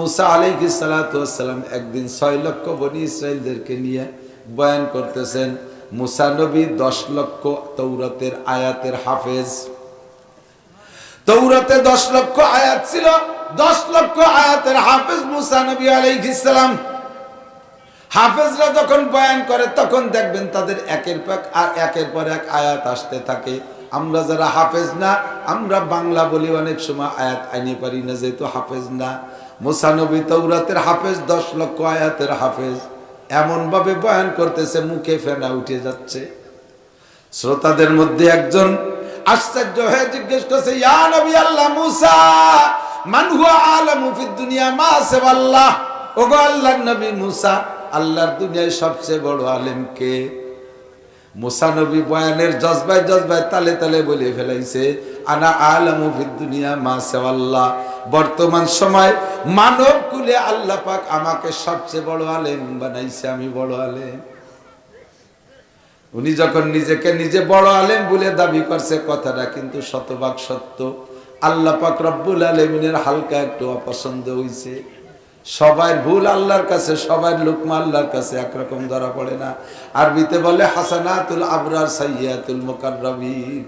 মুসা আলাইহি সালাম একদিন ছয় লক্ষ বনি ইসরায়েলদেরকে নিয়ে বয়ান করতেছেন, মুসা নবী দশ লক্ষ তৌরতের আয়াতের হাফেজ। তৌরতে দশ লক্ষ আয়াত ছিল, দশ লক্ষ আয়াতের হাফেজ মুসা নবী আলাইহিস সালাম। হাফেজরা যখন বয়ান করে, তখন দেখবেন তাদের একের পর আর একের পর এক আয়াত আসতে থাকে। আমরা যারা হাফেজ না, আমরা বাংলা বলি অনেক সময় আয়াত আইনে পারি না, যেহেতু হাফেজ না। মুসানবী তৌরাতের হাফেজ, দশ লক্ষ আয়াতের হাফেজ। এমন ভাবে বয়ান করতেছে, মুখে ফেনা উঠে যাচ্ছে। শ্রোতাদের মধ্যে একজন আশ্চর্য হয়ে জিজ্ঞেস করছে, ইয়া নবী আল্লাহ মুসা, মান হুয়া আলামু ফিদ দুনিয়া মা সাবাল্লাহ ওগো আল্লাহর নবী মুসা, আল্লাহর দুনিয়ায় সবচেয়ে বড় আলেম কে? মুসা নবী বয়ানের জজবায় জজবায় তালে তালে বলে ফেলাইছে, আনা আলামু ফিদ দুনিয়া মা সাবাল্লাহ বর্তমান সময় মানব কুলে আল্লাহ পাক আমাকে সবচেয়ে বড় আলেম বানাইছে, আমি বড় আলেম। উনি যখন নিজেকে নিজে বড় আলেম বলে দাবি করছে, কথাটা কিন্তু শতভাগ সত্য। আল্লাহ পাক রব্বুল আলমিনের হালকা একটু অপছন্দ হইছে। সবাই ভুল আল্লাহর কাছে, সবাই লুকমা আল্লাহর কাছে একরকম ধরা পড়ে না। আরবিতে বলে, হাসানাতুল আবরার সাইয়াতুল মোকাররবিন।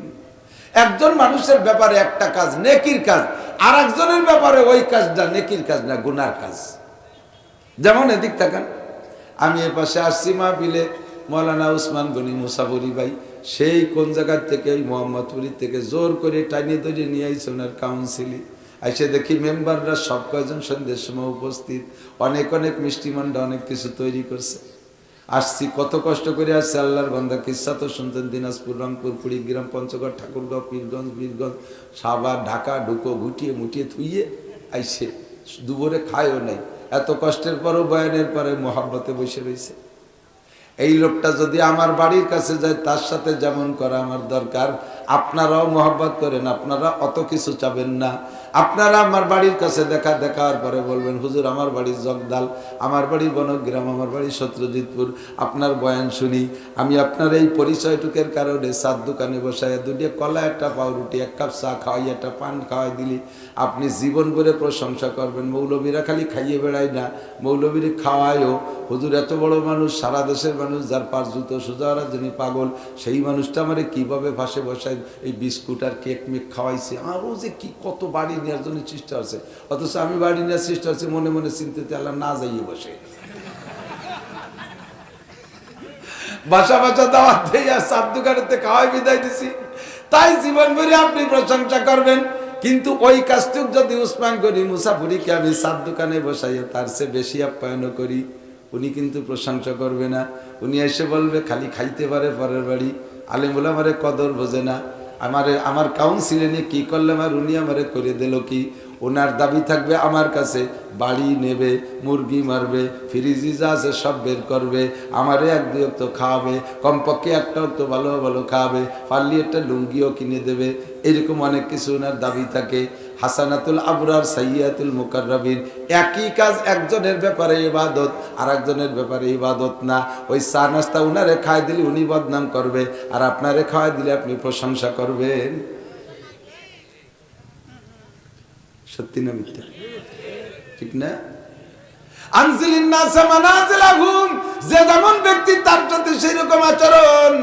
একজন মানুষের ব্যাপারে একটা কাজ নেকির কাজ আর একজনের ব্যাপারে ওই কাজটা নেকির কাজ না, গুনার কাজ। যেমন এদিক থাকেন, আমি এ পাশে আসছি মাহফিলে, মৌলানা উসমান গনি মুসাফরি ভাই, সেই কোন জায়গার থেকে, ওই মোহাম্মদপুরি থেকে জোর করে টাইনে তৈরি নিয়ে আইছে ওনার কাউন্সিলে এসে দেখি মেম্বাররা সব কয়জন সন্ধ্যের সময় উপস্থিত, অনেক অনেক মিষ্টিমান্ডা অনেক কিছু তৈরি করছে। আসছি, কত কষ্ট করে আসছে, আল্লাহর বন্ধা কিসা তো শুনতেন দিনাজপুর, রংপুর কুড়িগ্রাম পঞ্চগড়, ঠাকুরগাঁও, পীরগঞ্জ, বীরগঞ্জ সাবার ঢাকা, ঢুকো ঘুটিয়ে মুটিয়ে থুইয়ে আইসে। দুপুরে খায়ও নাই। এত কষ্টের পরও, বয়ানের পরে মোহাব্বতে বসে রয়েছে এই লোকটা যদি আমার বাড়ির কাছে যায়, তার সাথে যেমন করা আমার দরকার। আপনারাও মোহাব্বত করেন, আপনারা অত কিছু চাবেন না। আপনারা আমার বাড়ির কাছে দেখা, দেখার পরে বলবেন, হুজুর, আমার বাড়ি জগদাল, আমার বাড়ি বনগ্রাম, আমার বাড়ি সত্যজিৎপুর আপনার বয়ান শুনি। আমি আপনার এই পরিচয়টুকের কারণে সাত দোকানে বসায় দুটিয়ে কলা, একটা পাউরুটি, এক কাপ চা খাওয়াই একটা পান খাওয়াই দিলি। আপনি জীবন ভরে প্রশংসা করবেন, মৌলবীরা খালি খাইয়ে বেড়ায় না, মৌলবীর খাওয়ায়ও। হুজুর, এত বড় মানুষ, সারা দেশের মানুষ, যার পাঁচ জুতো সোজা যিনি পাগল, সেই মানুষটা আমারে কীভাবে ভাসে বসায়? এই বিস্কুট আর কেক মেক খাওয়াইছে। আরও যে কি কত বাড়ি নেওয়ার জন্য চেষ্টা আছে অথচ আমি বাড়ি নেওয়ার চেষ্টা আছে মনে মনে চিন্তিতে, আল্লাহ না যাইয়ে বসে। বাসা বাসা দাওয়াত দিয়ে আর সাত দোকানেতে খাওয়াই বিদায় দিছি। তাই জীবন ভরে আপনি প্রশংসা করবেন। কিন্তু ওই কাজটুক যদি উসমান করি মুসাফুরিকে আমি সাত দোকানে বসাইয়া তার চেয়ে বেশি আপ্যায়ন করি, উনি কিন্তু প্রশংসা করবে না। উনি এসে বলবে, খালি খাইতে পারে পরের বাড়ি। আলিমুল আমারে কদর বোঝে না। আমারে, আমার কাউন্সিলে নিয়ে কী করলে আমার উনি আমারে করে দিল কি? ওনার দাবি থাকবে আমার কাছে, বাড়ি নেবে, মুরগি মারবে ফ্রিজি যা আছে সব বের করবে, আমারে এক দুই তো খাওয়াবে, কমপক্ষে একটা তো ভালো ভালো খাওয়াবে, পারলি একটা লুঙ্গিও কিনে দেবে, এরকম অনেক কিছু ওনার দাবি থাকে। হাসানাতুল আবরার সাইয়াতুল মুকাররাবিন। একই কাজ একজনের ব্যাপারে ইবাদত আর একজনের ব্যাপারে ইবাদত না। ওই চা নাস্তা উনারে খাওয়াই দিলে উনি বদনাম করবে, আর আপনারে খাওয়াই দিলে আপনি প্রশংসা করবেন। সত্যি না মিথ্যা? ঠিক না? আনজিলিন যে যেমন ব্যক্তি তার সাথে আচরণ,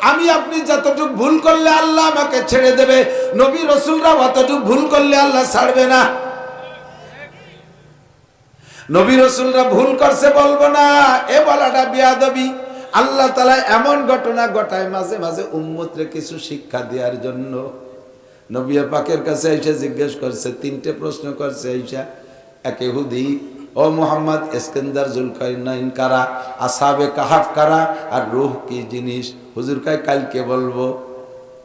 আমি আপনি ভুল করলে আল্লাহ আমাকে ছেড়ে দেবে। নবী রসুলরা ভুল করলে আল্লাহ ছাড়বে না। নবী রসুলরা ভুল করছে বলব না। এ বলাটা বিয়াদবি। আল্লাহ তালা এমন ঘটনা ঘটায় মাঝে মাঝে উম্মতরে কিছু শিক্ষা দেওয়ার জন্য। নবিয়া পাকের কাছে এসে জিজ্ঞেস করছে, তিনটে প্রশ্ন করছে এইসা একে হুদি ও মোহাম্মদ এসকেন্দার জুলকাইনাইন কারা, আসাবে কাহাফ কারা, আর রুহ কি জিনিস? হুজুর কাই কালকে বলব।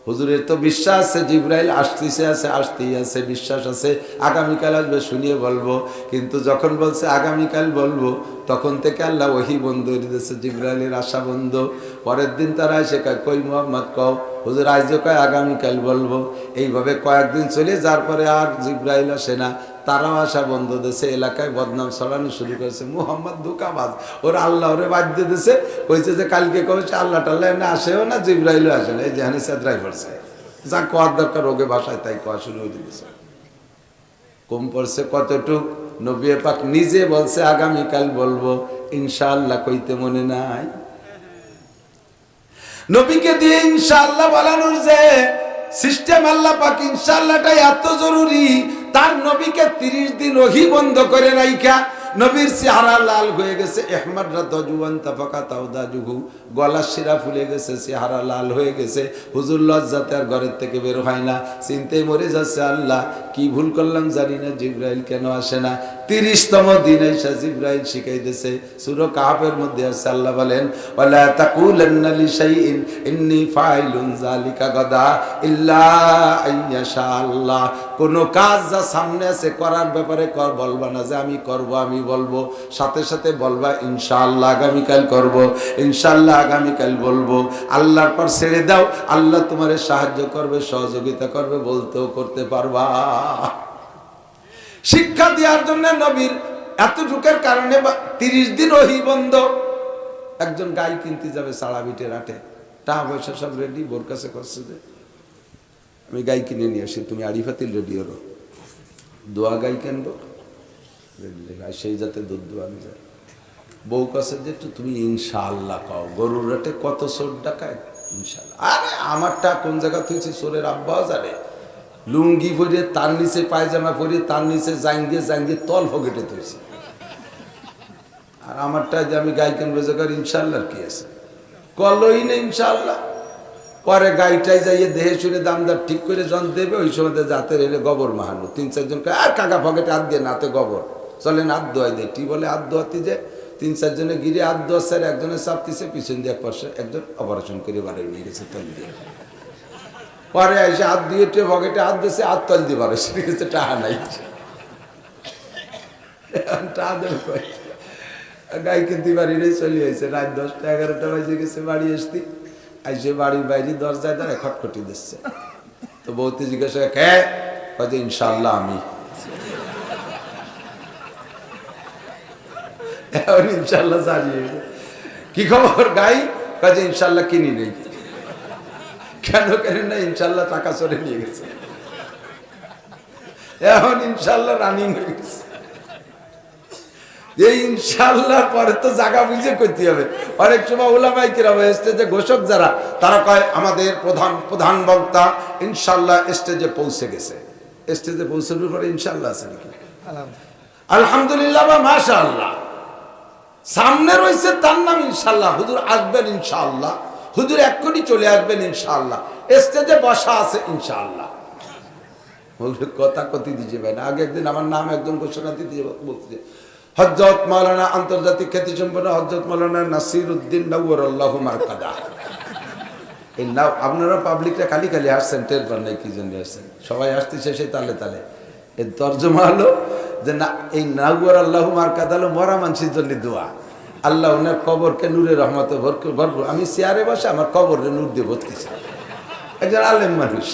হুজুরের তো বিশ্বাস আছে, জিব্রাইল আসতেছে আছে, আসতেই আছে, বিশ্বাস আছে, আগামীকাল আসবে শুনিয়ে বলব। কিন্তু যখন বলছে, আগামীকাল বলব, তখন থেকে আল্লাহ ওহি বন্ধ দিয়েছে, জিব্রাইলের আশা বন্ধ। পরের দিন তারা এসে কয়, কই মোহাম্মদ, কও। হুজুর আজ কয়, আগামীকাল বলব। এইভাবে কয়েকদিন চলে, যার পরে আর জিব্রাইল আসে না। তারাও আসা বন্ধ দিয়েছে, এলাকায় বদনাম ছড়ানো শুরু করেছে। মুহাম্মদ ধোকাবাজ, ওরা আল্লাহ ওরে বাধ্য দিয়েছে, কইছে যে কালকে কয়েছে আল্লাহ টাল্লাহ এনে আসেও না, জিব্রাইলও আসে না, এই যেখানে সেদ্রাই পড়ছে যা কোয়ার দরকার ওকে ভাষায় তাই কোয়া শুরু হয়ে দিয়েছে। কম পড়ছে কতটুক? নবী পাক নিজে বলছে, আগামীকাল বলব, ইনশাআল্লাহ কইতে মনে নাই। নবীকে দিয়ে ইনশাআল্লাহ বানানোর যে সিস্টেম আল্লাহ পাক ইনশাআল্লাহটাই এত জরুরি তার নবীকে 30 দিন ওহি বন্ধ করে রাইখা নবীর চেহারা লাল হয়ে গেছে। এহমাদরা তাফাকা তাওদাজুহু, গলা শিরা ফুলে গেছে, চেহারা লাল হয়ে গেছে। হুজুর লজ্জাতে আর ঘরের থেকে বের হয় না। চিন্তায় মরে যাচ্ছে আল্লাহ। কি ভুল করলাম জানি না, জিব্রাইল কেন আসে না? তিরিশতম দিন এসে জিব্রাইল শিখাইতেছে। সুরো কাহাবের মধ্যে আছে আল্লাহ বলেন ফাইলুন ইল্লা আল্লাহ কোন কাজ যা সামনে আছে, করার ব্যাপারে কর, বলবা না যে আমি করব, আমি বলব। সাথে সাথে বলবা, ইনশাআল্লাহ আগামীকাল করব, ইনশাআল্লাহ আগামীকাল বলব। আল্লাহর পর ছেড়ে দাও, আল্লাহ তোমারে সাহায্য করবে, সহযোগিতা করবে, বলতেও করতে পারবা। শিক্ষা দেওয়ার জন্য নবীর এতটুকের কারণে তিরিশ দিন ওহি বন্ধ। একজন গাই কিনতে যাবে সাড়া বিটে রাটে টাকা পয়সা সব রেডি বোর কাছে করছে যে আমি গাই কিনে নিয়ে আসি, তুমি আড়িফাতিল রেডি হলো। দোয়া গাই কিনবো? আর সেই যাতে দুধ দোয়া আমি যাই বউ কাছে যে একটু তুমি ইনশাআল্লাহ কও। গরুর রাটে কত সোর ডাকায়? ইনশাআল্লাহ। আরে আমারটা কোন জায়গা তুইছে সোরের আব্বাও জানে। লুঙ্গি পরে, তার নিচে পায়জামা পরে, তার নিচে জাঙ্গিয়ে জাঙ্গিয়ে তল ফকেটে তুইছে আর আমারটা যে আমি গাই কেন বেজাকার ইনশাল্লাহ কি আছে? কলই না ইনশাল্লাহ পরে গাইটাই যাইয়ে দেহে শুনে দামদার ঠিক করে জন দেবে, ওই সময় জাতের এলে গোবর মাহানো তিন চারজন আর কাকা ফকেটে হাত দিয়ে নাতে গোবর। চলেন হাত দোয়াই দেয়। টি বলে, হাত দোয়াতে যে তিন চারজনে গিরে হাত দোয়াচ্ছে স্যার, একজনের চাপতিছে পিছন দিয়ে এক পাশে একজন অপারেশন করে বাড়ি নিয়ে গেছে, তল দিয়ে। পরে এসে হাত দিয়ে টে পকেটে হাত দিয়েছে, হাত তল দিয়ে পারে সে গেছে টাকা নাই। টাকা দেবে গাই কিনতে বাড়ি নেই চলে হয়েছে রাত দশটা এগারোটা বাজে গেছে, বাড়ি আসতি। আইসে বাড়ির বাইরে দরজায় দাঁড়ায় খটখটি দিচ্ছে। তো বৌতি জিজ্ঞাসা কে? হয়তো ইনশাল্লাহ আমি। ইনশাল্লাহ গেছে। কি খবর গাই? কাজে ইনশাল্লাহ কিনি নেই। কেন কেন না? ইনশাল্লাহ টাকা চলে নিয়ে গেছে। এখন ইনশাল্লাহ রানিং হয়ে গেছে। যে ইনশাল্লাহ পরে তো জায়গা বুঝে করতে হবে। অনেক সময় ওলামাই কিরাম স্টেজে ঘোষক যারা তারা কয় আমাদের প্রধান প্রধান বক্তা ইনশাল্লাহ স্টেজে পৌঁছে গেছে। স্টেজে পৌঁছানোর পরে ইনশাল্লাহ আছে নাকি? আলহামদুলিল্লাহ। বা মাশা আল্লাহ সামনে রয়েছে তার নাম ইনশাল্লাহ। হুজুর আসবেন ইনশাআল্লাহ হুজুর এক্ষুনি চলে আসবেন ইনশাআল্লাহ। স্টেজে বসা আছে ইনশাআল্লাহ। বলবে কথা কতি দিছে ভাই না। আগে একদিন আমার নাম একজন ঘোষণা দিতে বলছে। হজরত মাওলানা আন্তর্জাতিক খ্যাতি সম্পন্ন হজরত মাওলানা নাসির উদ্দিন মারকাদা। এই আপনারা পাবলিকটা খালি খালি আসছেন, টের পান নাই কি জন্য আসছেন। সবাই আসতেছে সেই তালে তালে। এর তর্জমা হলো যে না, এই নাগুয়ার আল্লাহ মারকাদা হলো মরা মানুষের জন্য দোয়া। আল্লাহ ওনার কবরকে নূরের রহমতে ভরপুর। আমি চেয়ারে বসে আমার কবরে নূর দিয়ে ভর্তিছি। একজন আলেম মানুষ।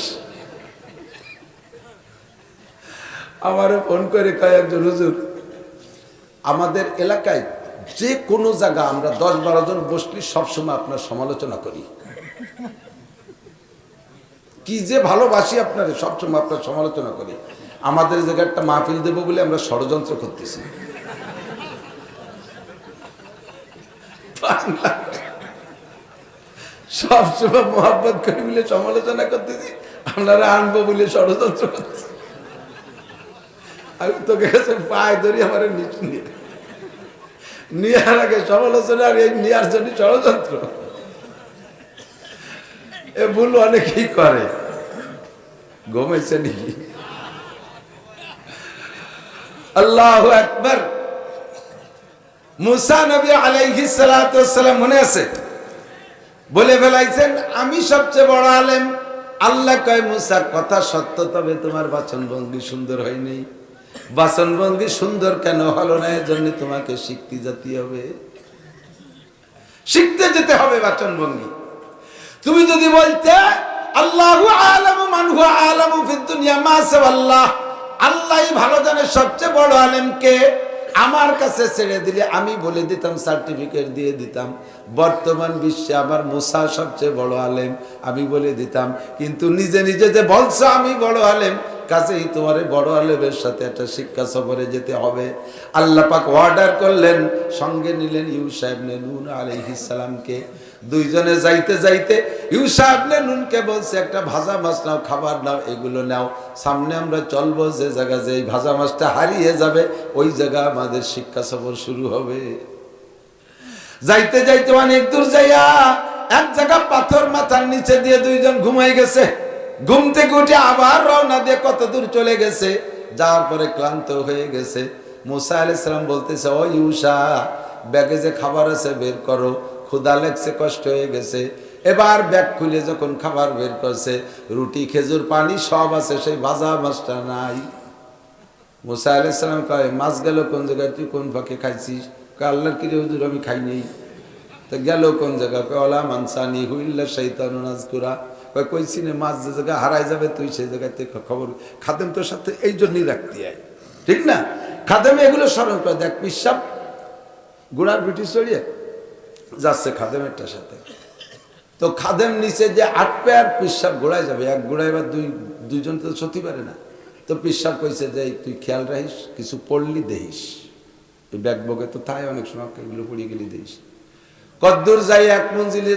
আমারও ফোন করে কয় একজন, হুজুর, আমাদের এলাকায় যে কোনো জায়গা আমরা দশ বারো জন বসলি সবসময় আপনার সমালোচনা করি। কি যে ভালোবাসি আপনার, সবসময় আপনার সমালোচনা করি। আমাদের জায়গায় একটা মাহফিল দেবো বলে আমরা ষড়যন্ত্র করতেছি। সবসময় মোহাম্মত করে বলে সমালোচনা করতেছি। আপনারা আনব বলে ষড়যন্ত্র আমি তোকে কাছে পায়ে ধরি, আমার নিচু নিয়ে। নেওয়ার আগে সমালোচনা আর এই নেওয়ার জন্য ষড়যন্ত্র। এ ভুল অনেকেই করে। ঘুমাইছে নাকি? আল্লাহ একবার মুসা নবী আলাইহিস সালাম মনে আছে? বলে ফেলাইছেন, আমি সবচেয়ে বড় আলেম। আল্লাহ কয় মুসা কথা সত্য, তবে তোমার বাচন ভঙ্গি সুন্দর হয়নি বাচন ভঙ্গি সুন্দর কেন হলো না এর জন্য তোমাকে শিখতে যেতে হবে। শিখতে যেতে হবে বাচন ভঙ্গি তুমি যদি বলতে, আল্লাহ আলামু মানহু আলামু ফিদ দুনিয়া, মা আল্লাহ আল্লাহই ভালো জানে সবচেয়ে বড় আলেমকে আমার কাছে ছেড়ে দিলে আমি বলে দিতাম সার্টিফিকেট দিয়ে দিতাম। বর্তমান বিশ্বে আমার মুসা সবচেয়ে বড় আলেম, আমি বলে দিতাম। কিন্তু নিজে নিজে যে বলছো আমি বড় আলেম কাছেই তোমার বড় আলেমের সাথে একটা শিক্ষা সফরে যেতে হবে। আল্লাপাক অর্ডার করলেন, সঙ্গে নিলেন ইউ সাহেব নেন সালামকে। দুইজনে যাইতে যাইতে ইউসাহেব নুনকে বলছে, একটা ভাজা মাছ নাও, খাবার নাও, এগুলো নাও। সামনে আমরা চলবো, যে জায়গা যে এই ভাজা মাছটা হারিয়ে যাবে, ওই জায়গা আমাদের শিক্ষা সফর শুরু হবে। যাইতে যাইতে অনেক দূর যাইয়া এক জায়গা পাথর মাথার নিচে দিয়ে দুইজন ঘুমাই গেছে। ঘুম থেকে উঠে আবার রওনা দিয়ে কত দূর চলে গেছে, যাওয়ার পরে ক্লান্ত হয়ে গেছে। মুসা আলাইসালাম বলতেছে, ও ইউসা, ব্যাগে যে খাবার আছে বের করো ক্ষুদা লেগছে, কষ্ট হয়ে গেছে। এবার ব্যাগ খুলে যখন খাবার বের করছে, রুটি, খেজুর, পানি সব আছে, সেই ভাজা মাছটা নাই। মুসা আলাইসালাম কয়, মাছ গেল কোন জায়গায়? তুই কোন ফাঁকে খাইছিস? আল্লাহর কিরে হুজুর, আমি খাই নেই। তো গেল কোন জায়গা কয়, ওলা মানসানি হুইল্লা শৈতান নাজকুরা কয় কইছি না মাছ যে জায়গায় হারাই যাবে, তুই সেই জায়গায় থেকে খবর খাদেম তোর সাথে এই জন্যই রাখতে আয়। ঠিক না? খাদেমে এগুলো স্মরণ করে, দেখ, পিসাব, গুড়ার বিটি চড়িয়ে যাচ্ছে খাদেমেরটার সাথে। তো খাদেম নিচে যে আট পেয়ার পিসাব গোড়ায় যাবে, এক গোড়ায় বা দুই, দুইজন তো সত্যি পারে না। তো পিসাব কইছে যে তুই খেয়াল রাখিস, কিছু পড়লি দেখিস। এই ব্যাগ বগে তো তাই অনেক সময়, এগুলো পড়ে গেলি দেখিস। কদ্দূর যাই এক মঞ্জিলে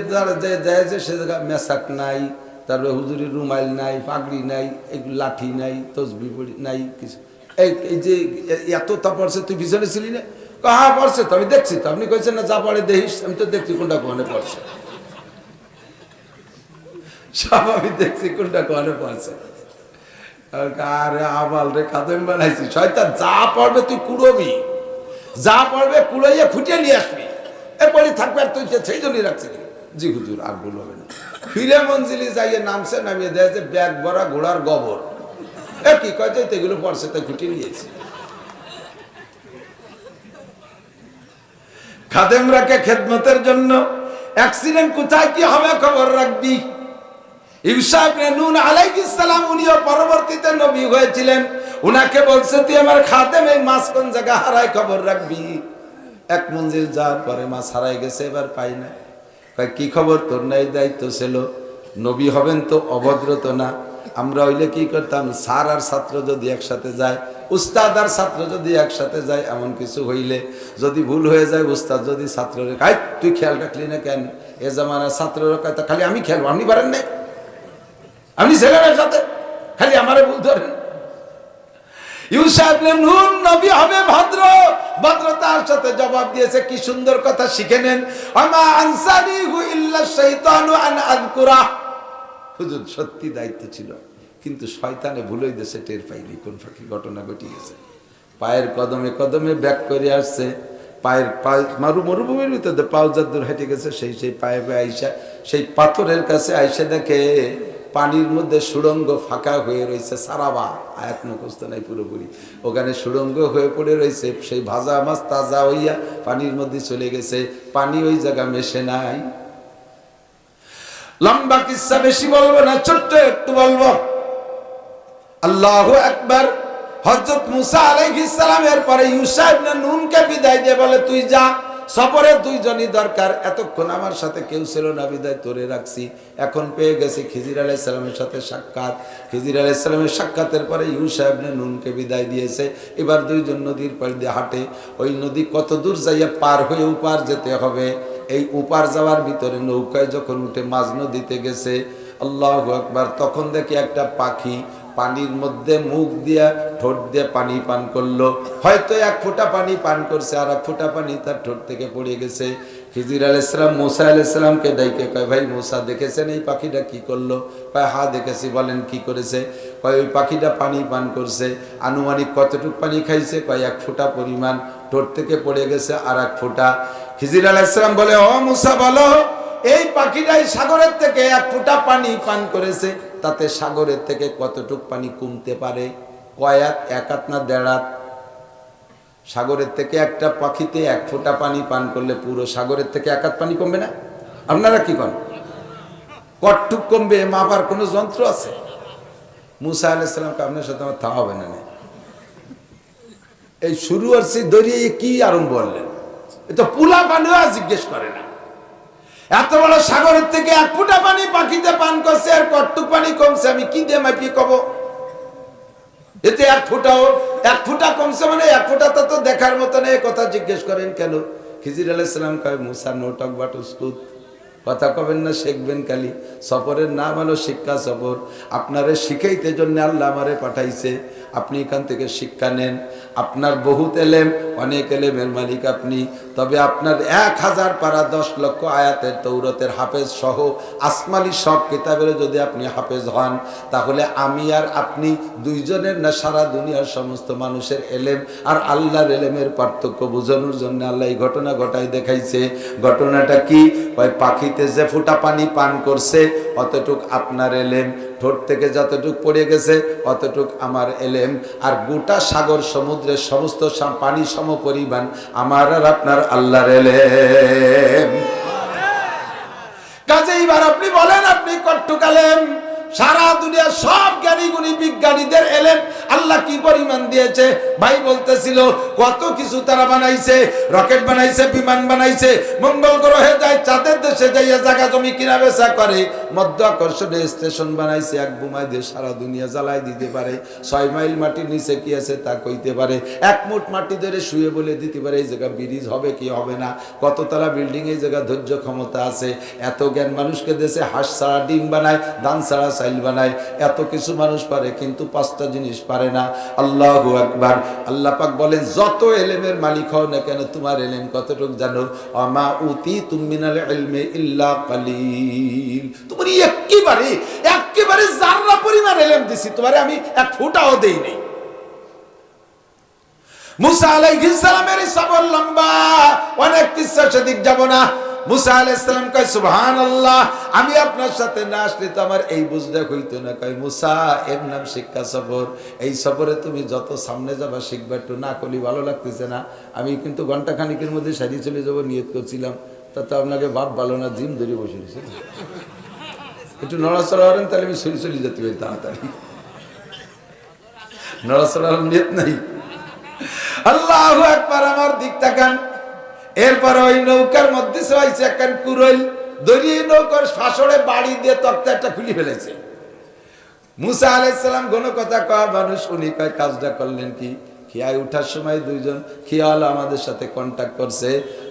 যায় যে, সে জায়গা মেসাক নাই, তারপরে হুজুরি রুমাইল নাই, পাগড়ি নাই লাঠি নাই, তসবি নাই, কিছু। এই যে এত তা পড়ছে তুই পিছনে ছিলি না? কাহা পড়ছে? তো আমি দেখছি তো। আপনি কইছেন না, যা পড়ে দেখিস, আমি তো দেখছি কোনটা কোনে পড়ছে। সব আমি দেখছি কোনটা কোনে পড়ছে। আরে আবাল রে, কাদেম বানাইছি। শয়তান, যা পড়বে তুই কুড়বি। যা পড়বে কুড়াইয়া খুঁটিয়ে নিয়ে আসবি। এরপরে থাকবে আর তুই সেই জন্যই রাখছি। জি হুজুর, আর ভুল হবে না। ফিরে মঞ্জিলি যাইয়ে নামছে, নামিয়ে দেয় যে ব্যাগ ভরা ঘোড়ার গোবর। এ কি? কয় এগুলো পড়ছে তাই খুঁটিয়ে নিয়েছি খাদেমরাকে খেদমতের জন্য অ্যাক্সিডেন্ট কোথায়, কি হবে খবর রাখবি? উনিও পরবর্তীতে নবী হয়েছিলেন। উনাকে বলছে, তুই আমার কোন জায়গা হারাই খবর রাখবি? এক মঞ্জিল যাওয়ার পরে গেছে, এবার পাই না। কি খবর? তোর নাই দায়িত্ব ছিল। নবী হবেন তো অভদ্র তো না। আমরা হইলে কি করতাম, স্যার আর ছাত্র যদি একসাথে যায়, উস্তাদ আর ছাত্র যদি একসাথে যায়, এমন কিছু হইলে যদি ভুল হয়ে যায়, উস্তাদ যদি ছাত্ররে কাই তুই খেয়াল রাখলি না কেন? এ জামানার ছাত্ররা কয় খালি আমি খেলব আপনি পারেন নাই? আপনি ছেলেদের সাথে? খালি আমারে ভুল ধরেন। ইউসাহ হবে ভদ্র। ভদ্রতার সাথে জবাব দিয়েছে, কি সুন্দর কথা, শিখে নেন। আমা আনসারি হু ইল্লা আন আযকুরা। হুজুর, সত্যি দায়িত্ব ছিল। কিন্তু শয়তানে ভুলই দেশে টের পাইনি, কোন ফাঁকি ঘটনা ঘটে গেছে পায়ের কদমে কদমে ব্যাক করে আসছে, পায়ের পায়ে মারু মরুভূমির ভিতরে পাও যাদ্দুর হেঁটে গেছে, সেই সেই পায়ে পায়ে আইসা, সেই পাথরের কাছে আইসা দেখে পানির মধ্যে সুড়ঙ্গ ফাঁকা হয়ে রয়েছে সারাবা। আয়াত মুখস্থ নাই পুরোপুরি। ওখানে সুড়ঙ্গ হয়ে পড়ে রয়েছে, সেই ভাজা মাছ তাজা হইয়া পানির মধ্যে চলে গেছে। পানি ওই জায়গা মেশে নাই। লম্বা কিসা বেশি বলব না, ছোট্ট একটু বলব। আল্লাহ একবার হজরত মুসা আলাইহিস সালামের পরে ইউসা ইবনে নুনকে বিদায় দিয়ে বলে, তুই যা, সফরে দুইজনই দরকার, এতক্ষণ আমার সাথে কেউ ছিল না, বিদায় তোরে রাখছি। এখন পেয়ে গেছি খিজির আলাইসালামের সাথে সাক্ষাৎ। খিজির আলাইসালামের সাক্ষাতের পরে ইউ সাহেবনে নুনকে বিদায় দিয়েছে। এবার দুইজন নদীর পাড় দিয়ে হাঁটে। ওই নদী কত দূর যাইয়া পার হয়ে উপার যেতে হবে? এই উপার যাওয়ার ভিতরে নৌকায় যখন উঠে মাঝ নদীতে গেছে, আল্লাহ আকবার, তখন দেখি একটা পাখি পানির মধ্যে মুখ দিয়া ঠোঁট দিয়ে পানি পান করল। হয়তো এক ফোঁটা পানি পান করছে আর এক ফোঁটা পানি তার ঠোঁট থেকে পড়ে গেছে। খিজির আলাইসালাম মোসা আলাইসালামকে ডাইকে কয়, ভাই, মোসা দেখেছেন এই পাখিটা কি করল? কয় হা দেখেছি। বলেন, কি করেছে? কয়, ওই পাখিটা পানি পান করছে। আনুমানিক কতটুক পানি খাইছে? কয়, এক ফোঁটা পরিমাণ ঠোঁট থেকে পড়ে গেছে আর এক ফোঁটা। খিজির আলাইসালাম বলে, ও মুসা, বলো, এই পাখিটাই সাগরের থেকে এক ফোঁটা পানি পান করেছে। তাতে সাগরের থেকে কতটুক পানি কমতে পারে? কয়াত একাত না দেড়াত সাগরের থেকে একটা পাখিতে এক ফোঁটা পানি পান করলে পুরো সাগরের থেকে একাত পানি কমবে না? আপনারা কি করেন কটটুক কমবে? মাপার কোনো যন্ত্র আছে? মুসা আলাইসালামকে আপনার সাথে আমার তা হবে না এই শুরু আর সেই দরিয়ে কি আরম্ভ বললেন এ তো পুলা পানিও জিজ্ঞেস করে না। এত বড় সাগরের থেকে এক ফুটা পানি পাখিতে পান করছে আর কটটুক পানি কমছে, আমি কি দিয়ে মাপি কব? এতে এক ফুটাও, এক ফুটা কমছে মানে এক ফুটা তো দেখার মতো নেই কথা জিজ্ঞেস করেন কেন? খিজির আলাইসালাম কয়, মুসা নোটক বাটুস্কুত কথা কবেন না, শিখবেন কালি সফরের নাম হলো শিক্ষা সফর। আপনারে শিখাইতে জন্য আল্লাহ আমারে পাঠাইছে। আপনি এখান থেকে শিক্ষা নেন। আপনার বহুত এলেম, অনেক এলেমের মালিক আপনি। তবে আপনার এক হাজার পারা দশ লক্ষ আয়াতের তৌরতের হাফেজ সহ আসমানি সব কিতাবের যদি আপনি হাফেজ হন, তাহলে আমি আর আপনি দুইজনের না সারা দুনিয়ার সমস্ত মানুষের এলেম আর আল্লাহর এলেমের পার্থক্য বোঝানোর জন্য আল্লাহ এই ঘটনা ঘটাই দেখাইছে। ঘটনাটা কি? ওই পাখিতে যে ফুটা পানি পান করছে, অতটুক আপনার এলেম। ঠোঁট থেকে যতটুক পড়ে গেছে, অতটুক আমার এলেম। আর গোটা সাগর সমুদ্রের সমস্ত পানি সম পরিমাণ আমার আর আপনার আল্লাহর এলেম। কাজে এইবার আপনি বলেন, আপনি কট্টুকালেম সারা দুনিয়ার সব জ্ঞানী গুণী বিজ্ঞানীদের এলেন আল্লাহ কি পরিমাণ দিয়েছে? ভাই বলতেছিল, কত কিছু তারা বানাইছে, রকেট বানাইছে, বিমান বানাইছে, মঙ্গল গ্রহে যায়, চাঁদের দেশে যাইয়া জায়গা জমি কিনা বেচা করে, মধ্য আকর্ষণে স্টেশন বানাইছে, এক বুমাই দিয়ে সারা দুনিয়া জ্বালাই দিতে পারে, ছয় মাইল মাটির নিচে কি আছে তা কইতে পারে, এক মুঠ মাটি ধরে শুয়ে বলে দিতে পারে, এই জায়গা ব্রিজ হবে কি হবে না, কত তারা বিল্ডিং, এই জায়গা ধৈর্য ক্ষমতা আছে, এত জ্ঞান মানুষকে দেশে হাঁস ছাড়া, ডিম বানায়, ধান ছাড়া চাইল বানায়। এত কিছু মানুষ পারে, কিন্তু পাঁচটা জিনিস পারে না। আল্লাহ একবার আল্লাহ পাক বলেন, যত এলেমের মালিক হও না কেন, তোমার এলেম কতটুকু জানো? আমা উতি তুমিনাল এলমে ইল্লা কালিল। তোমার একেবারে একেবারে জাররা পরিমাণ এলেম দিছি, তোমারে আমি এক ফুটাও দেই নেই। মুসা আলাইহিস সালামের সবর লম্বা, অনেক কিচ্ছা সেদিক যাব না। মুসা আলাইহিস সালাম কয়, সুবহানাল্লাহ, আমি আপনার সাথে না আসলে তো আমার এই বুঝটা হইতো না। কয়, মুসা, এর নাম শিক্ষা সফর। এই সফরে তুমি যত সামনে যাবা শিখবা, একটু না করলে ভালো লাগতেছে না। আমি কিন্তু ঘণ্টা খানিকের মধ্যে সারি চলে যাব, নিয়ত করছিলাম। তাতে আপনাকে বাপ ভালো না, জিম ধরে বসে একটু নড়াচড়া করেন, তাহলে আমি সরি চলে যেতে পারি তাড়াতাড়ি। নড়াচড়া নিয়ত নাই। আল্লাহ একবার আমার দিক তাকান। এরপর ওই নৌকার মধ্যে সবাইছে একখান কুরইল দড়িয়ে নৌকার ফাঁসড়ে বাড়ি দিয়ে তক্তা একটা খুলে ফেলেছে। মুসা আলাইসালাম কোনো কথা কয়, মানুষ উনি কয়, কাজটা করলেন কি? খিয়ায় উঠার সময় দুইজন খিয়াল আমাদের সাথে কন্ট্যাক্ট করছে।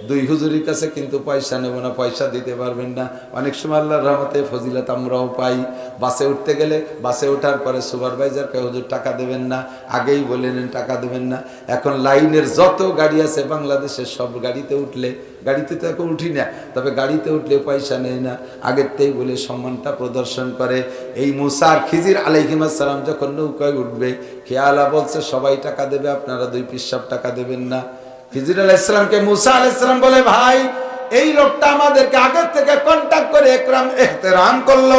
দুই হুজুরির কাছে কিন্তু পয়সা নেব না, পয়সা দিতে পারবেন না। অনেক সময় আল্লাহর রহমতে ফজিলত আমরাও পাই। বাসে উঠতে গেলে বাসে ওঠার পরে সুপারভাইজারকে হুজুর, টাকা দেবেন না। আগেই বলে নেন, টাকা দেবেন না। এখন লাইনের যত গাড়ি আছে, বাংলাদেশের সব গাড়িতে উঠলে গাড়িতে তো এখন উঠি না, তবে গাড়িতে উঠলে পয়সা নেয় না। আগেরতেই বলে সম্মানটা প্রদর্শন করে। এই মুসার খিজির আলাইহিমাসালাম যখন নৌকায় উঠবে, খেয়ালা বলছে, সবাই টাকা দেবে, আপনারা দুই পিসাব টাকা দেবেন না। খিজির আলাইসালামকে মুসা আলাইসালাম বলে, ভাই, এই লোকটা আমাদেরকে আগের থেকে কন্ট্যাক্ট করে একরাম এহতেরাম করল।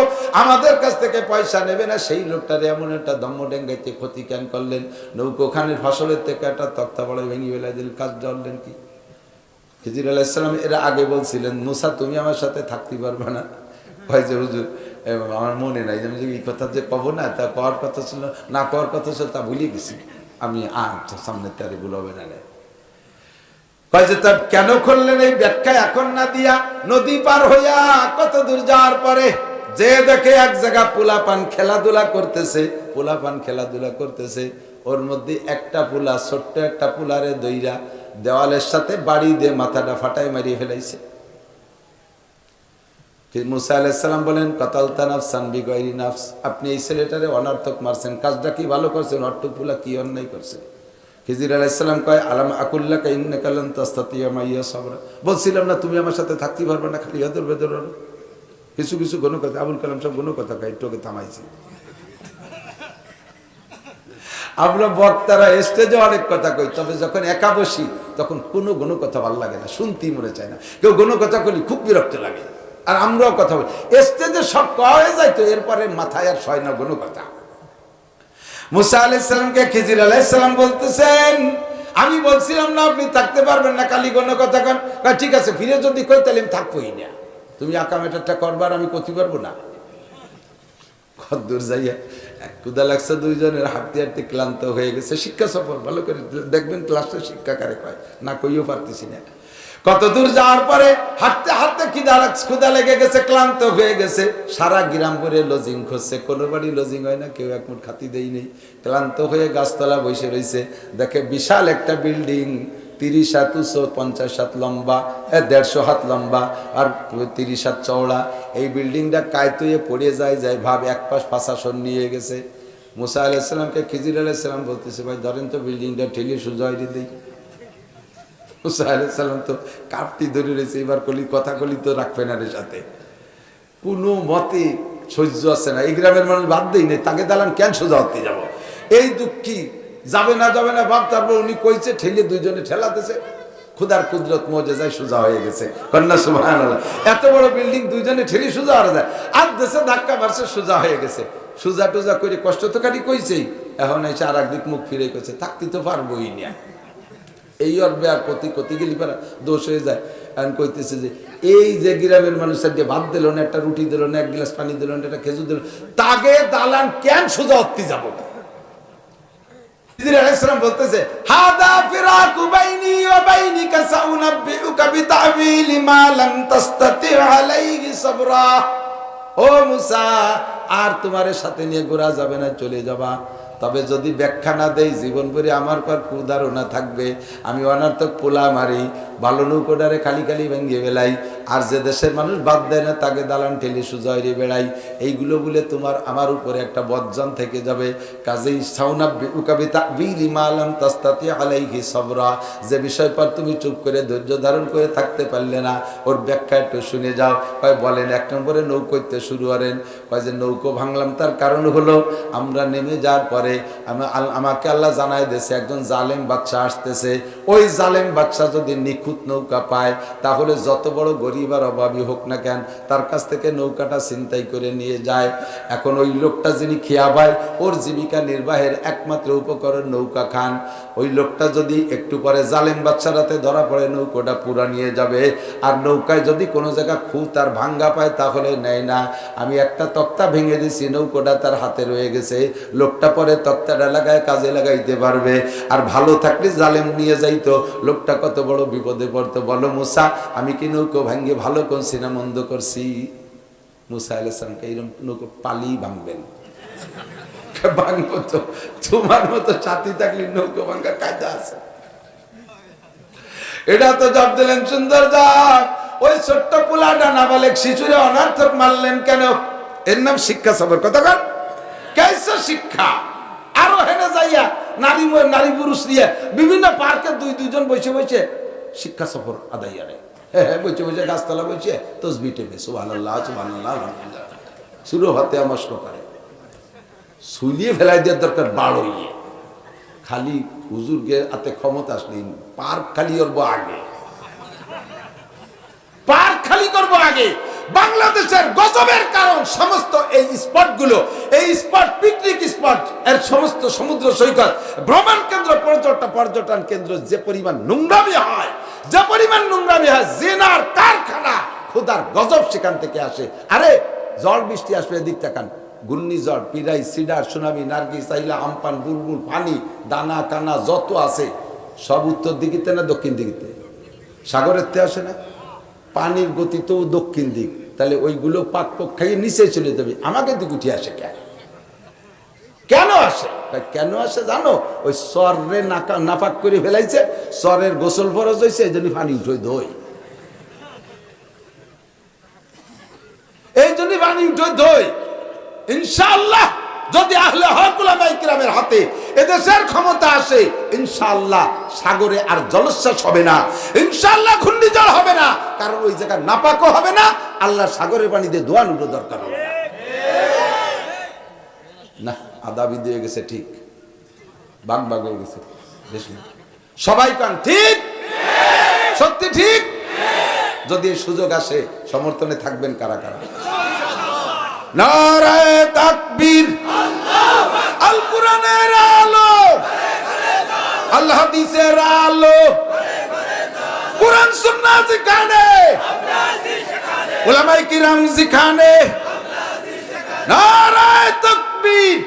আমাদের কাছ থেকে পয়সা নেবে না, সেই লোকটার এমন একটা দম্ম ডেঙ্গাইতে ক্ষতি কেন করলেন নৌকোখানের ফসলের থেকে একটা তক্তা বড় ভেঙে বেলা দিল কাজ ধরলেন কি? খিজির আলাইসালাম এরা আগে বলছিলেন নুসা তুমি আমার সাথে থাকতে পারবে না। ভাই যে, হুজুর আমার মনে নাই আমি যে এই কথা যে কব না, তা কওয়ার কথা ছিল, না কওয়ার কথা ছিল তা ভুলে গেছি। আমি আচ্ছা সামনে তারে হবে না। কয় যে তার কেন করলেন এই ব্যাখ্যা এখন না দিয়া? নদী পার হইয়া কত দূর যাওয়ার পরে যে দেখে এক জায়গা পোলাপান খেলাধুলা করতেছে, পোলাপান খেলাধুলা করতেছে, ওর মধ্যে একটা পোলা, ছোট্ট একটা পোলারে দইরা দেওয়ালের সাথে বাড়ি দিয়ে মাথাটা ফাটাই মারিয়ে ফেলাইছে। মুসা আলাইসাল্লাম বলেন কতাল তানাফ নাফস। আপনি এই ছেলেটারে মারছেন। কাজটা কি ভালো করছেন? অর্থক কি অন্যায় করছেন খিজির আলাইসাল্লাম কয়, আলাম আকুল্লা কাইন্না কালান তাস্তাতিয়া মাইয়া সবরা। বলছিলাম না, তুমি আমার সাথে থাকতে পারবে না, খালি হাতের ভেতর কিছু কিছু কোনো কথা, আবুল কালাম সব কোনো কথা কয় ওকে থামাইছি। আমরা বক্তারা স্টেজে অনেক কথা কই তবে যখন একা বসি, তখন কোনো কোনো কথা ভালো লাগে না, শুনতেই মনে চায় না। কেউ কোনো কথা বলি খুব বিরক্ত লাগে। আর আমরাও কথা বলি। স্টেজে সব কয়ে যায় তো, এরপরে মাথায় আর সয় না কোনো কথা। মুসা আলাইসালামকে খিজির আলাইসালাম বলতেছেন, আমি বলছিলাম না, আপনি থাকতে পারবেন না কালি কোনো কথা কন। ঠিক আছে, ফিরে যদি কই, তাহলে আমি থাকবোই না। তুমি আঁকা মেটারটা করবার, আমি করতে পারব না। কদ্দূর যাইয়া কুদা লাগছে দুইজনের হাঁটতে ক্লান্ত হয়ে গেছে। শিক্ষা সফর ভালো করে দেখবেন ক্লাসে শিক্ষা কারে কয়? না কইও পারতেছি না। কত দূর যাওয়ার পরে হাঁটতে হাঁটতে লাগছে ক্ষুদা লেগে গেছে, ক্লান্ত হয়ে গেছে। সারা গ্রাম করে লজিং খুঁজছে। কোনো বাড়ি লজিং হয় না, কেউ এক মুঠ খাতি দেই নেই। ক্লান্ত হয়ে গাছতলা বসে রয়েছে দেখে বিশাল একটা বিল্ডিং। তিরিশ হাত উঁচু পঞ্চাশ হাত লম্বা দেড়শো হাত লম্বা, আর তিরিশ হাত চওড়া। এই বিল্ডিংটা কায়তুয়ে পড়ে যায় যায় ভাব এক পাশ ফাঁসাশন নিয়ে গেছে। মুসা আলাইসালামকে খিজির আলাইসালাম বলতেছে, ভাই, ধরেন তো বিল্ডিংটা ঠেলে সোজা হয়ে দিই মুসা আলাইসালাম তো কাপটি ধরে রয়েছে, এবার কলি, কথা কলি তো রাখবে না সাথে। কোনো মতে সহ্য আছে না। এই গ্রামের মানুষ বাদ দেই নেই, তাকে দালান কেন সোজা হতে যাব? এই দুঃখী যাবে না যাবে না ভাব তারপর উনি কইছে ঠেলে দুইজনে ঠেলাতেছে। খুদার কুদরত মজে যায়, সোজা হয়ে গেছে। কন্যা সুবাহ এত বড় বিল্ডিং দুইজনে ঠেলে সোজা হয়ে যায়। আর দেশে ধাক্কা মারছে, সোজা হয়ে গেছে। সোজা টোজা করে কষ্ট তো কাটি কইছেই। এখন এসে আর একদিক মুখ ফিরে কইছে, থাকতে তো পারবোই না। এই অর্বে আর কতি কতি গেলি পারা, দোষ হয়ে যায়। এখন কইতেছে যে, এই যে গ্রামের মানুষের যে ভাত দিল না, একটা রুটি দিল না, এক গ্লাস পানি দিল না, একটা খেজুর দিল তাকে দালান কেন সোজা অত্তি যাব? ইসরাইল আলাইহিস সালাম বলতেছে, হাদা ফিরাকু বাইনি ওয়া বাইনিকা সাউনাব্বিউকা বিতাবিলি মা লাম তাস্তাতি আলাইহি সাবরা। ও মুসা, আর তোমার সাথে নিয়ে ঘোরা যাবে না, চলে যাবা। তবে যদি ব্যাখ্যা না দেই জীবন ভরে আমার পর কুদারণা থাকবে। আমি অনার্থক পোলা মারি, ভালো নৌকোডারে খালি খালি ভেঙে বেলাই আর যে দেশের মানুষ বাদ দেয় না, তাকে দালান ঠেলে সুজয় রে বেড়াই। এইগুলো বলে তোমার আমার উপরে একটা বজ্জান থেকে যাবে। কাজেই আলাইহি সবরা। যে বিষয় পর তুমি চুপ করে ধৈর্য ধারণ করে থাকতে পারলে না, ওর ব্যাখ্যা একটু শুনে যাও। কয়, বলেন, এক নম্বরে নৌকোতে শুরু করেন। কয় যে নৌকো ভাঙলাম, তার কারণ হলো আমরা নেমে যাওয়ার পরে আমি আমাকে আল্লাহ জানাই দিয়েছে, একজন জালেম বাচ্চা আসতেছে। ওই জালেম বাচ্চা যদি নিখুঁত নৌকা পায়, তাহলে যত বড় গরিব আর অভাবী হোক না কেন, তার কাছ থেকে নৌকাটা ছিনতাই করে নিয়ে যায়। এখন ওই লোকটা যিনি খেয়া পায় ওর জীবিকা নির্বাহের একমাত্র উপকরণ নৌকা খান। ওই লোকটা যদি একটু পরে জালেম বাচ্চারাতে ধরা পড়ে, নৌকোটা পুরা নিয়ে যাবে। আর নৌকায় যদি কোনো জায়গা খুঁত আর ভাঙ্গা পায়, তাহলে নেয় না। আমি একটা তক্তা ভেঙে দিছি, নৌকোটা তার হাতে রয়ে গেছে। লোকটা পরে তক্তাটা লাগায়, কাজে লাগাইতে পারবে। আর ভালো থাকলে জালেম নিয়ে যাইতো। লোকটা কত বড় বিপদে পড়তো। বলো, মুসা, আমি কি নৌকো ভাঙ্গে ভালো করছি না মন্দ করছি? মুসা আলাইসলামকে এইরকম নৌকো পালি ভাঙবেন। ভাঙবো তো। তোমার মতো ছাতি থাকলে নৌকো ভাঙ্গার কায়দা আছে। এটা তো জব দিলেন, সুন্দর জব ওই ছোট্ট পোলাটা না বলে শিশুরে অনার্থক মারলেন কেন? এর নাম শিক্ষা সফর। কথা কন। কেসে শিক্ষা। আরও হেনে যাইয়া নারী নারী পুরুষ নিয়ে বিভিন্ন পার্কে দুই দুইজন বসে বসে শিক্ষা সফর আদায় আরে হ্যাঁ বসে বসে গাছতলা বসে তসবি টেপে। সুবহানাল্লাহ সুবহানাল্লাহ, আলহামদুলিল্লাহ। শুরু হতে মস্ক করে সুলিয়ে ফেলাই দেওয়ার দরকার বাড়ইয়ে খালি হুজুরকে হাতে ক্ষমতা আসলে পার্ক খালি করব আগে। পার্ক খালি করব আগে। বাংলাদেশের গজবের কারণ সমস্ত এই স্পটগুলো, এই স্পট পিকনিক স্পট এর সমস্ত সমুদ্র সৈকত, ভ্রমণ কেন্দ্র, পর্যটন পর্যটন কেন্দ্র যে পরিমাণ নোংরামি হয়, যে পরিমাণ নোংরামি হয়, জেনার কারখানা খুদার গজব সেখান থেকে আসে। আরে জল বৃষ্টি আসবে এদিক তাকান ঘূর্ণিঝড়, পিরাই, Sidr, tsunami, Nargis, Aila, Amphan, Bulbul, পানি, দানা, কানা, যত আছে, সব উত্তর দিকিতে না দক্ষিণ দিকিতে? সাগরের তে আসে না? পানির গতি তো দক্ষিণ দিক। তাহলে ওইগুলো পাক পক খাইয়ে নিচে চলে যাবে। আমাকে তো উঠে আসে কেন? কেন আসে? কেন আসে জানো? ওই স্বরে নাকা নাপাক করে ফেলাইছে সরের গোসল ফরজ হয়েছে এই জন্য পানি উঠে দই এই জন্য পানি উঠে দই ইনশাআল্লাহ যদি আহলে হক উলামায়ে হাতে এদেশের ক্ষমতা আসে, ইনশাআল্লাহ সাগরে আর জলোচ্ছ্বাস হবে না, ইনশাআল্লাহ ঘূর্ণিঝড় হবে না, কারণ ওই জায়গা নাপাকও হবে না, আল্লাহ সাগরের পানি দিয়ে দোয়ানুরও দরকার হবে না। না, আদা বিদ হয়ে গেছে, ঠিক। বাগ বাগ হয়ে গেছে সবাই কান ঠিক? সত্যি ঠিক? যদি সুযোগ আসে, সমর্থনে থাকবেন কারা কারা? নারায় তাকবীর। আল কোরআনের আলো। আল্লাহ হাদিসের আলো। কোরআন সুন্নাহ যেখানে ওলামাই কিরাম যেখানে নারায় তাকবীর।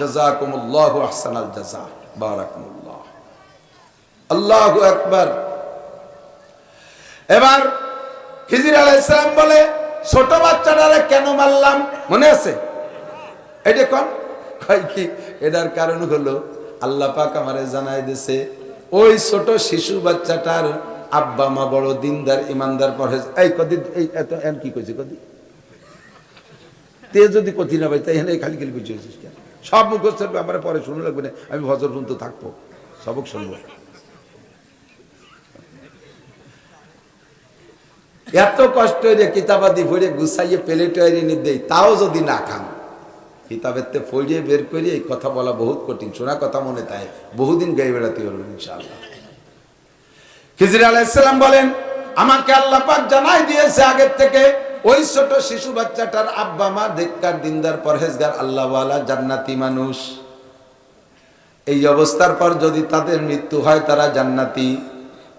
জাযাকুমুল্লাহু আহসানাল জাযা বারাকাতুল্লাহ আল্লাহু আকবার। এবার খিজির আলাইহিস সালাম বলে, ছোট বাচ্চাটারে কেন মারলাম? মনে আছে? এটা কোন? কয় কি? এটার কারণ হলো আল্লাহ পাক আমারে জানাই দিছে, ওই ছোট শিশু বাচ্চাটার আব্বা মা বড় দিনদার, ইমানদার, পরহেজ। এই কদি, এই এত এন কি কইছে কদি? তে যদি কতি না ভাই তাই এখানে খালি খালি বুঝে হয়েছিস কেন? সব মুখস্থ আমার পরে শুনে লাগবে না, আমি ভজর পর্যন্ত থাকব, সবক শুনব। এত কষ্ট হইলে কিতাবাদি ভরে গুছাইয়ে প্লেট এনে দেই, তাও যদি না খান। কিতাবের তে ফড়িয়ে বের করে এই কথা বলা বহুত কঠিন। শোনা কথা মনে তাই। বহুদিন গায়ে বেড়াতে পারবেন ইনশাআল্লাহ। খিজির আলাইসাল্লাম বলেন, আমাকে আল্লাহ পাক জানাই দিয়েছে আগের থেকে, ওই ছোট শিশু বাচ্চাটার আব্বা মা দেখকার দিনদার, পরহেজগার, আল্লাহওয়ালা, জান্নাতি মানুষ। এই অবস্থার পর যদি তাদের মৃত্যু হয়, তারা জান্নাতি।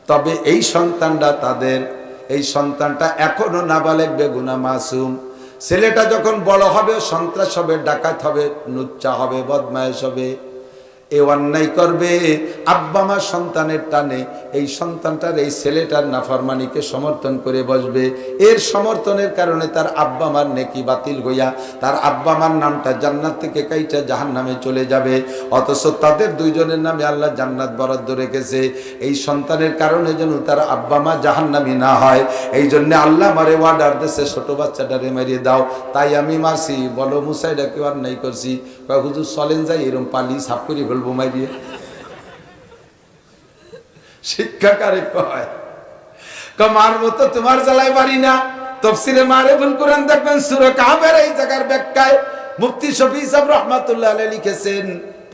তবে এই সন্তানটা তাদের, এই সন্তানটা এখনও নাবালেক, বেগুনা, মাসুম। ছেলেটা যখন বড় হবে সন্ত্রাস হবে ডাকাত হবে নুচ্চা হবে বদমায়েশ হবে। এ অন্যায় করবে। আব্বা মা সন্তানের টানে এই সন্তানটার, এই ছেলেটার নাফরমানিকে সমর্থন করে বসবে। এর সমর্থনের কারণে তার আব্বা মার নেকি বাতিল হইয়া তার আব্বা মার নামটা জান্নাত থেকে কাইটা জাহান নামে চলে যাবে। অথচ তাদের দুইজনের নামে আল্লাহ জান্নাত বরাদ্দ রেখেছে। এই সন্তানের কারণে যেন তার আব্বা মা জাহান্নামি না হয়। এই জন্য আল্লাহ মারে ওয়ার্ডার দেশে ছোট বাচ্চাটারে মারিয়ে দাও। তাই আমি মারছি। বলো মুসাইডা কেউ আর করছি হুজুর চলেন যাই। এরম পালি সাপ করে ফেলব দিয়ে। শিক্ষা কারে কয়? মার মতো তোমার জ্বালায় পারি না। তফসিলে মারে ভুল করেন দেখবেন, সুর কাবের এই জায়গার ব্যাখ্যায় মুফতি শফি সাহেব রহমাতুল্লাহ লিখেছেন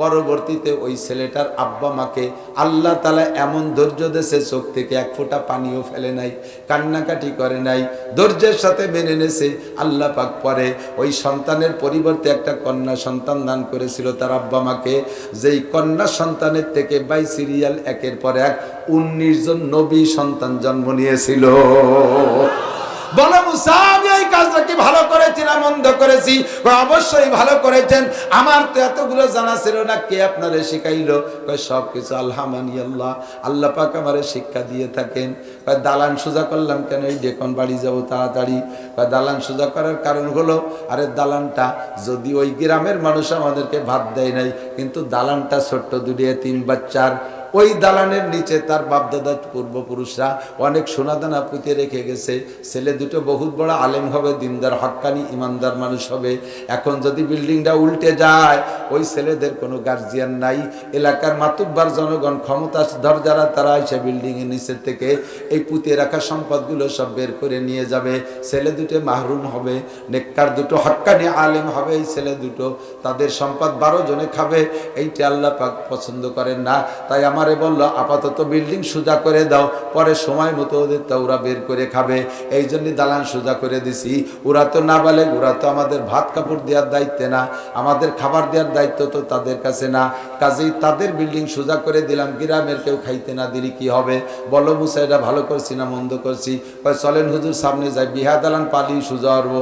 পরবর্তীতে ওই ছেলেটার আব্বা মাকে আল্লাহ তালা এমন ধৈর্য দেশে চোখ থেকে এক ফোঁটা পানিও ফেলে নাই, কান্নাকাটি করে নাই, ধৈর্যের সাথে মেনে নেছে আল্লাহ পাক পরে ওই সন্তানের পরিবর্তে একটা কন্যা সন্তান দান করেছিল তার আব্বা মাকে। যেই কন্যা সন্তানের থেকে বাই সিরিয়াল একের পর এক উনিশ জন নবী সন্তান জন্ম নিয়েছিল। বলো মুসা আমি কাজটা কি ভালো করেছি না মন্দ করেছি? অবশ্যই ভালো করেছেন। আমার তো এতগুলো জানা ছিল না, কে আপনারে শিখাইলো? সব কিছু আল্লাহমানি আল্লাহ আল্লাহ পাক আমারে শিক্ষা দিয়ে থাকেন। দালান সোজা করলাম কেন? এই ডেকন বাড়ি যাব তাড়াতাড়ি। কয়, দালান সোজা করার কারণ হলো, আরে দালানটা যদি ওই গ্রামের মানুষ আমাদেরকে ভাত দেয় নাই, কিন্তু দালানটা ছোট্ট দুটিয়ে তিন বাচ্চার ওই দালানের নিচে তার বাপদাদা পূর্বপুরুষরা অনেক সোনাদানা পুঁতে রেখে গেছে। ছেলে দুটো বহুত বড় আলেম হবে, দিনদার হক্কানি ইমানদার মানুষ হবে। এখন যদি বিল্ডিংটা উল্টে যায়, ওই ছেলেদের কোনো গার্জিয়ান নাই। এলাকার মাতুব্বার জনগণ ক্ষমতাধর যারা তারা এসে বিল্ডিংয়ের নিচের থেকে এই পুঁতে রাখা সম্পদগুলো সব বের করে নিয়ে যাবে। ছেলে দুটো মাহরুম হবে, নেককার দুটো হক্কানি আলেম হবে, এই ছেলে দুটো তাদের সম্পদ বারো জনে খাবে। এইটা আল্লাহ পাক পছন্দ করেন না। তাই আমারে বলল, আপাতত বিল্ডিং সোজা করে দাও, পরে সময় মতো ওদের তা ওরা বের করে খাবে। এই জন্য দালান সোজা করে দিছি। ওরা তো না বলে ওরা তো আমাদের ভাত কাপড় দেওয়ার দায়িত্বে না। আমাদের খাবার দেওয়ার দায়িত্ব তো তাদের কাছে না। কাজেই তাদের বিল্ডিং সোজা করে দিলাম, গ্রামের কেউ খাইতে না দিলি কি হবে? বলো মুসা এটা ভালো করছি না মন্দ করছি? চলেন হুজুর, সামনে যাই বিহা দালান পালি সোজা হব